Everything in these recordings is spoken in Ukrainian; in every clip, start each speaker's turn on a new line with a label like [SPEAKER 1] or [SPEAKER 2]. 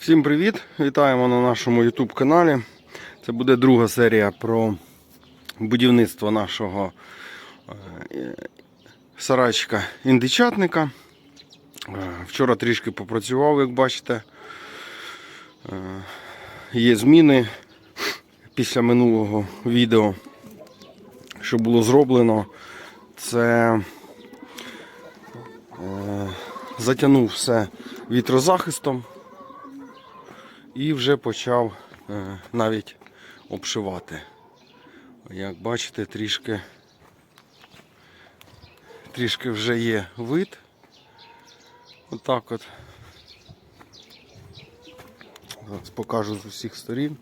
[SPEAKER 1] Всім привіт! Вітаємо на нашому YouTube каналі. Це буде друга серія про будівництво нашого е, сарайчика індичатника. Е, Вчора трішки попрацював, як бачите. Е, Є зміни після минулого відео, що було зроблено. Це затягнув все вітрозахистом і вже почав е, навіть обшивати. Як бачите, трішки, трішки вже є вид. Отак от. Зараз покажу з усіх сторін.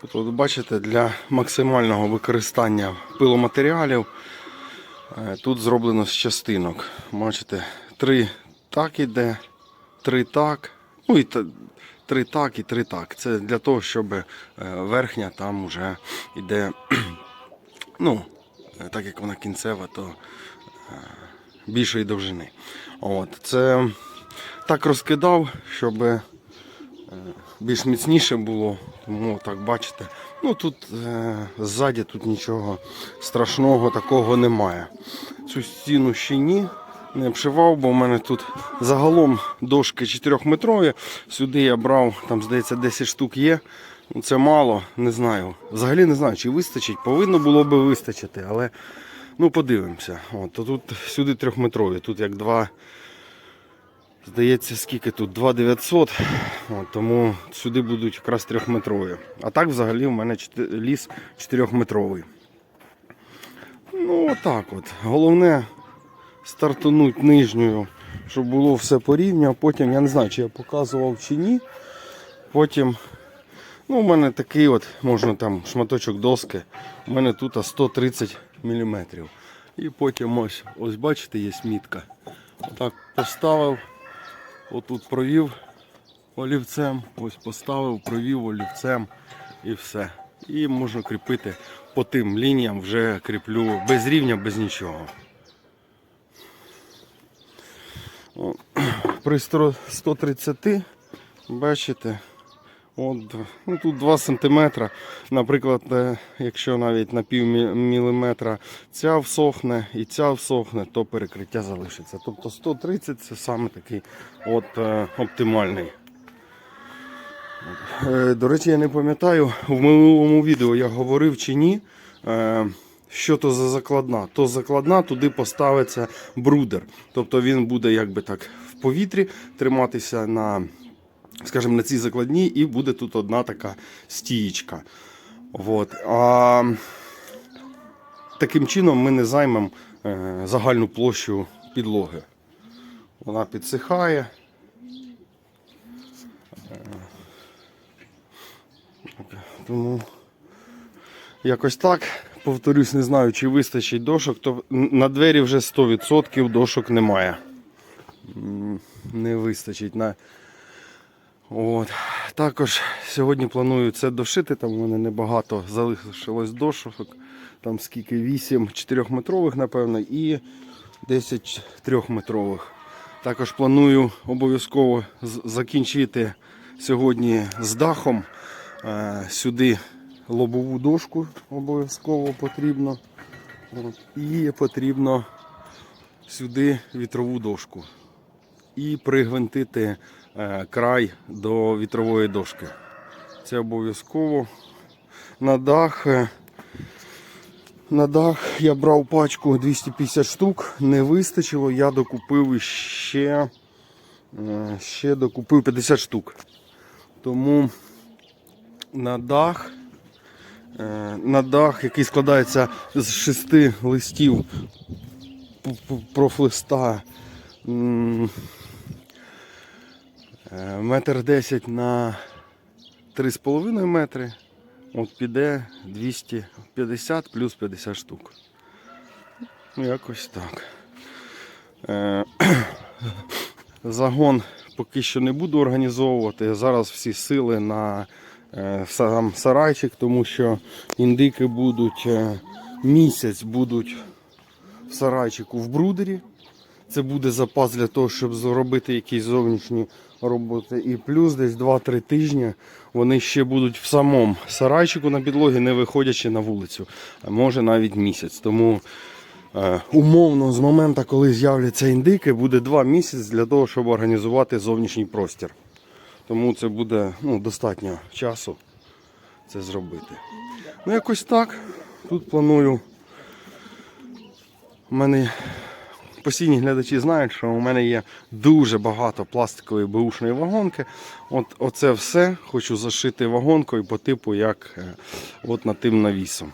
[SPEAKER 1] Тут от бачите, для максимального використання пиломатеріалів е, тут зроблено з частинок. Бачите, три так іде, три так, ну і три так і три так. Це для того, щоб е, верхня там вже йде, ну, е, так як вона кінцева, то е, більшої довжини. От, це так розкидав, щоб більш міцніше було. Тому так бачите. Ну тут ззаді тут нічого страшного такого немає. Цю стіну ще ні. Не обшивав, бо в мене тут загалом дошки 4-метрові. Сюди я брав, там здається 10 штук є. Ну, Це мало, не знаю. Взагалі не знаю, чи вистачить. Повинно було би вистачити, але ну подивимося. От, то тут сюди трьохметрові, тут як два. Здається, скільки тут? 2900, от, тому сюди будуть якраз трьохметрові. А так взагалі в мене ліс 4-метровий. Ну, отак от. Головне стартануть нижньою, щоб було все по рівню, а потім, я не знаю, чи я показував чи ні. Потім, ну, у мене такий от, можна там шматочок доски, у мене тут 130 мм. І потім ось, ось бачите, є мітка. Отак поставив, отут провів олівцем, ось поставив, провів олівцем і все. І можна кріпити по тим лініям, вже кріплю без рівня, без нічого. О, При 100 130, бачите, от, ну, тут 2 см. Наприклад, е, якщо навіть на пів міліметра ця всохне і ця всохне, то перекриття залишиться. Тобто 130 це саме такий от, е, оптимальний. Е, До речі, я не пам'ятаю, в минулому відео я говорив чи ні. Е, Що то за закладна? То закладна туди поставиться брудер. Тобто він буде якби так в повітрі триматися на, скажімо, на цій закладні, і буде тут одна така стієчка. От. А таким чином ми не займемо е, загальну площу підлоги. Вона підсихає. Тому якось так. Повторюсь, не знаю, чи вистачить дошок, то на двері вже 100% дошок немає. Не вистачить. На... От. Також сьогодні планую це дошити, там у мене небагато залишилось дошок. Там скільки 8 4-метрових, напевно, і 10 3-метрових. Також планую обов'язково закінчити сьогодні з дахом. Е, Сюди лобову дошку обов'язково потрібно. І потрібно сюди вітрову дошку. І пригвинтити е, край до вітрової дошки. Це обов'язково. На дах. е, На дах я брав пачку 250 штук, не вистачило, я докупив ще, е, ще докупив 50 штук. Тому на дах, на дах, який складається з шести листів профлиста, е, метр десять на 3,5 метри. От піде 250 плюс 50 штук. Якось так. Е, Загон поки що не буду організовувати. Зараз всі сили на е, сам сарайчик, тому що індики будуть е, місяць будуть в сарайчику в брудері. Це буде запас для того, щоб зробити якісь зовнішні роботи. І плюс десь 2-3 тижні вони ще будуть в самому сарайчику на підлогі, не виходячи на вулицю. А може навіть місяць. Тому е, умовно з моменту, коли з'являться індики, буде 2 місяці для того, щоб організувати зовнішній простір. Тому це буде ну, достатньо часу це зробити. Ну, якось так. Тут планую. У мене постійні глядачі знають, що у мене є дуже багато пластикової беушної вагонки. От оце все хочу зашити вагонкою по типу, як е, от над тим навісом.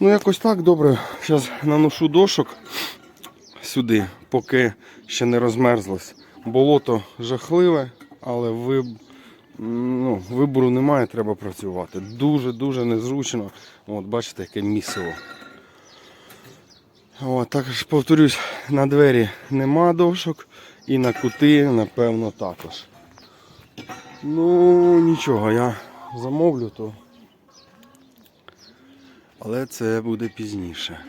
[SPEAKER 1] Ну, якось так добре. Зараз наношу дошок сюди, поки ще не розмерзлось. Болото жахливе, але ви, ну, вибору немає, треба працювати. Дуже-дуже незручно. От бачите, яке місиво. От, також повторюсь, на двері нема дошок і на кути, напевно, також. Ну, нічого, я замовлю то. Але це буде пізніше.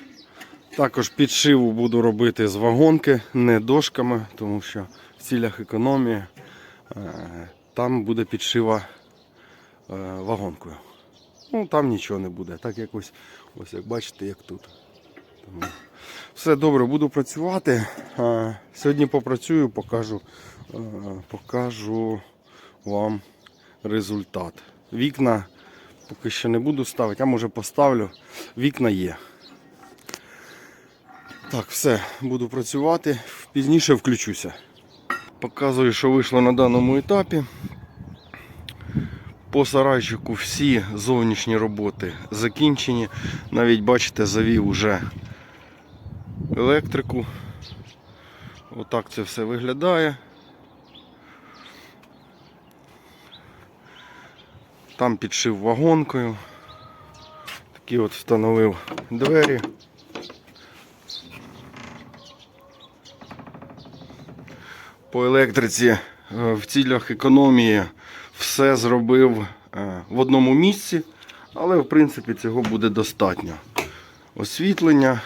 [SPEAKER 1] Також підшиву буду робити з вагонки, не дошками, тому що в цілях економії е, там буде підшива е, вагонкою. Ну там нічого не буде. Так якось, ось як бачите, як тут. Тому все добре, буду працювати. Сьогодні попрацюю, покажу, е, покажу вам результат. Вікна поки що не буду ставити, а може поставлю. Вікна є. Так, все, буду працювати. Пізніше включуся. Показую, що вийшло на даному етапі. По сарайчику всі зовнішні роботи закінчені. Навіть бачите, завів уже електрику. Отак це все виглядає. Там підшив вагонкою. Такі от встановив двері. По електриці е, в цілях економії все зробив е, в одному місці, але в принципі цього буде достатньо. Освітлення.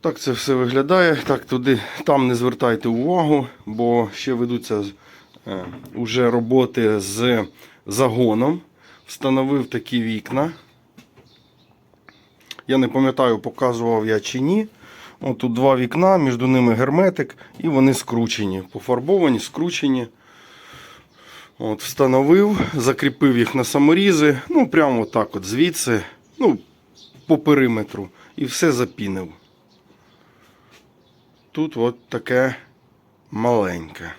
[SPEAKER 1] Так це все виглядає. Так, туди, там не звертайте увагу, бо ще ведуться е, роботи з загоном. Встановив такі вікна. Я не пам'ятаю, показував я чи ні. От тут два вікна, між ними герметик, і вони скручені. Пофарбовані, скручені. От, Встановив, закріпив їх на саморізи. Ну, прямо так от звідси, ну, по периметру. І все запінив. Тут от таке маленьке.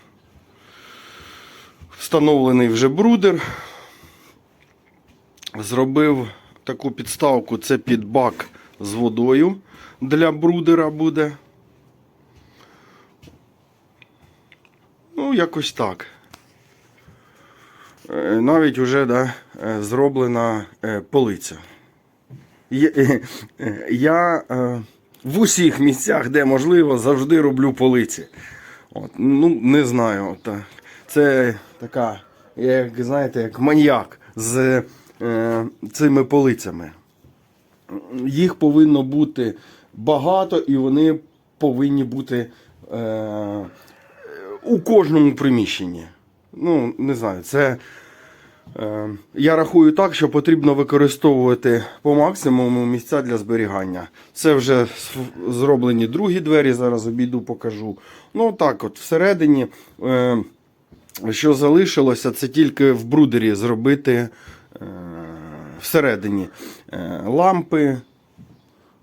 [SPEAKER 1] Встановлений вже брудер. Зробив таку підставку, це під бак з водою для брудера буде. Ну, якось так. Е, Навіть вже да, е, зроблена е, полиця. Я, в усіх місцях, де можливо, завжди роблю полиці. От, ну, не знаю. От, це така, як знаєте, як маньяк з е, цими полицями. Їх повинно бути багато і вони повинні бути е, у кожному приміщенні. Ну, не знаю, це. Е, я рахую так, що потрібно використовувати по максимуму місця для зберігання. Це вже зроблені другі двері, зараз обійду, покажу. Ну так, от всередині, е, що залишилося, це тільки в брудері зробити е, всередині е, лампи,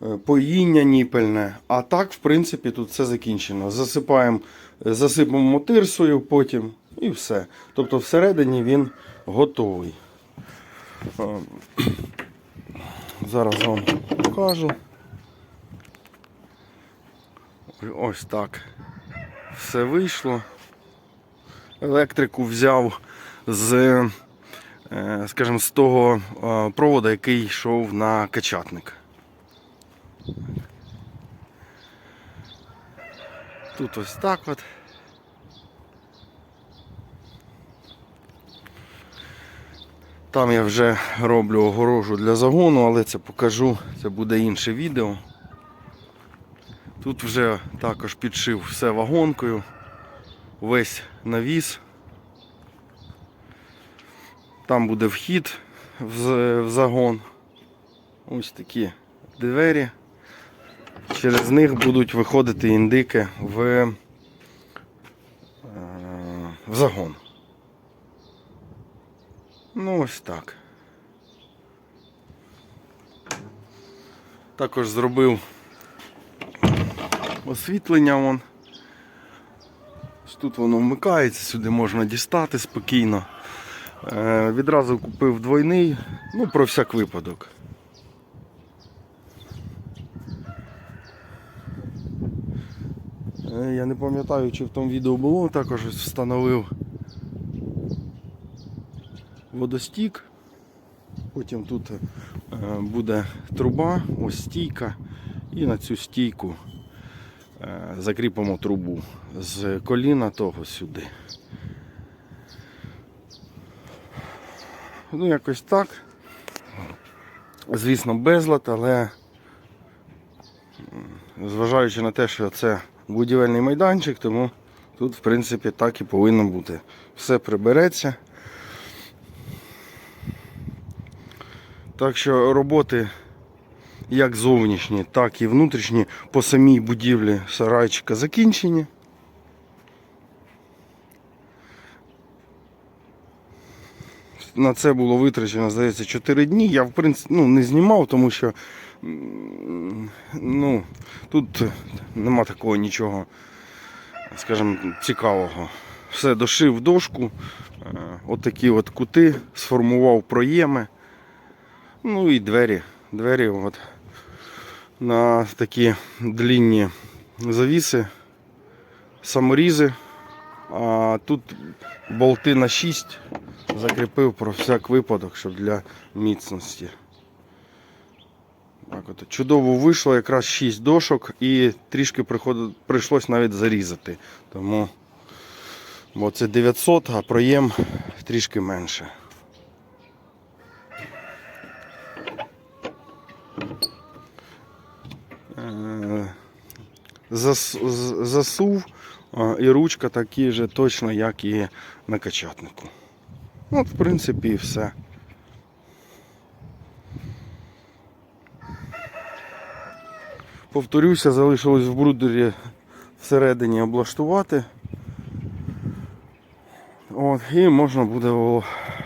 [SPEAKER 1] е, поїння ніпельне. А так, в принципі, тут все закінчено. Засипаємо, е, засипаємо тирсою потім і все. Тобто всередині він готовий. Зараз вам покажу. Ось так. Все вийшло. Електрику взяв з, скажімо, з того е, провода, який йшов на качатник. Тут ось так от. Там я вже роблю огорожу для загону, але це покажу, це буде інше відео. Тут вже також підшив все вагонкою, весь навіс. Там буде вхід в, загон. Ось такі двері. Через них будуть виходити індики в, е, в загон. Ну ось так. Також зробив освітлення вон. Тут воно вмикається, сюди можна дістати спокійно. Е, відразу купив двойний, ну про всяк випадок. Е, Я не пам'ятаю, чи в тому відео було, також встановив водостік. Потім тут е, буде труба, ось стійка, і на цю стійку закріпимо трубу з коліна того сюди. Ну, якось так. Звісно, безлад, але зважаючи на те, що це будівельний майданчик, тому тут, в принципі, так і повинно бути. Все прибереться. Так що роботи як зовнішні, так і внутрішні по самій будівлі сарайчика закінчені. На це було витрачено, здається, 4 дні. Я в принципі ну, не знімав, тому що ну, тут нема такого нічого, скажімо, цікавого. Все дошив дошку, е, отакі от кути, сформував проєми. Ну і двері. Двері от на такі длінні завіси, саморізи. А тут болти на 6 закріпив про всяк випадок, щоб для міцності. Так от. Чудово вийшло, якраз 6 дошок і трішки прийшлось навіть зарізати. Тому бо це 900, а проєм трішки менше. Е, зас, засув і ручка такі ж точно, як і на качатнику. Ну, От, в принципі, і все. Повторюся, залишилось в брудері всередині облаштувати. От, і можна буде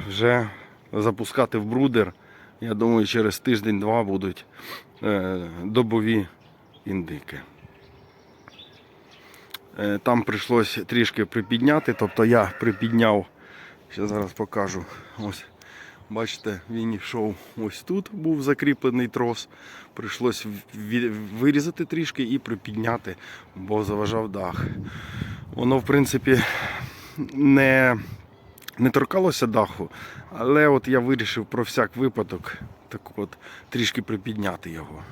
[SPEAKER 1] вже запускати в брудер. Я думаю, через тиждень-два будуть е, добові індики. Е, Там прийшлось трішки припідняти, тобто я припідняв, ще зараз покажу. Ось, бачите, він йшов ось тут, був закріплений трос. Прийшлось вирізати трішки і припідняти, бо заважав дах. Воно, в принципі, не, не торкалося даху, але от я вирішив про всяк випадок так от трішки припідняти його.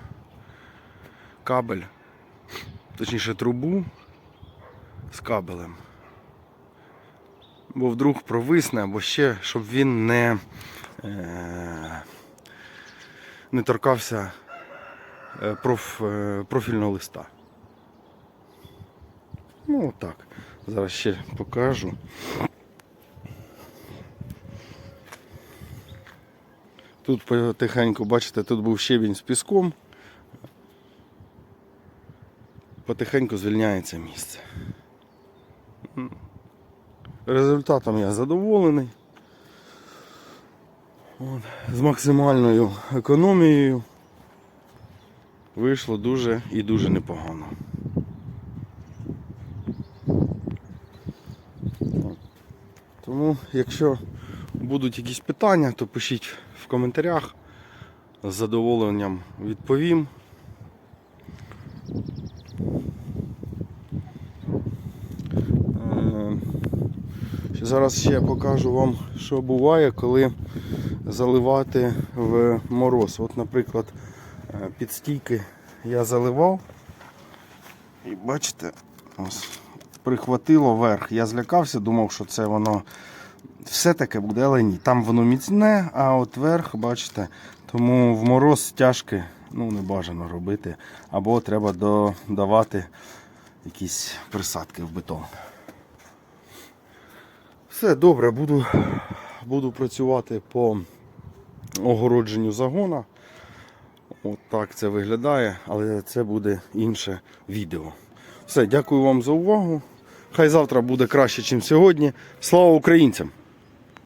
[SPEAKER 1] Кабель, точніше трубу з кабелем. Бо вдруг провисне, або ще, щоб він не, е, не торкався е, проф, е, профільного листа. Ну отак. Зараз ще покажу. Тут потихеньку, бачите, тут був щебінь з піском. Потихеньку звільняється місце. Результатом я задоволений. От. З максимальною економією вийшло дуже і дуже непогано. Тому, якщо будуть якісь питання, то пишіть в коментарях. З задоволенням відповім. Зараз ще покажу вам, що буває, коли заливати в мороз. От, наприклад, е, під стійки я заливав. І бачите, ось прихватило верх. Я злякався, думав, що це воно все таке буде, але ні. Там воно міцне, а от верх, бачите, тому в мороз стяжки ну, не бажано робити. Або треба додавати якісь присадки в бетон. Все добре, буду, буду працювати по огородженню загона. От так це виглядає, але це буде інше відео. Все, дякую вам за увагу. Хай завтра буде краще, ніж сьогодні. Слава українцям!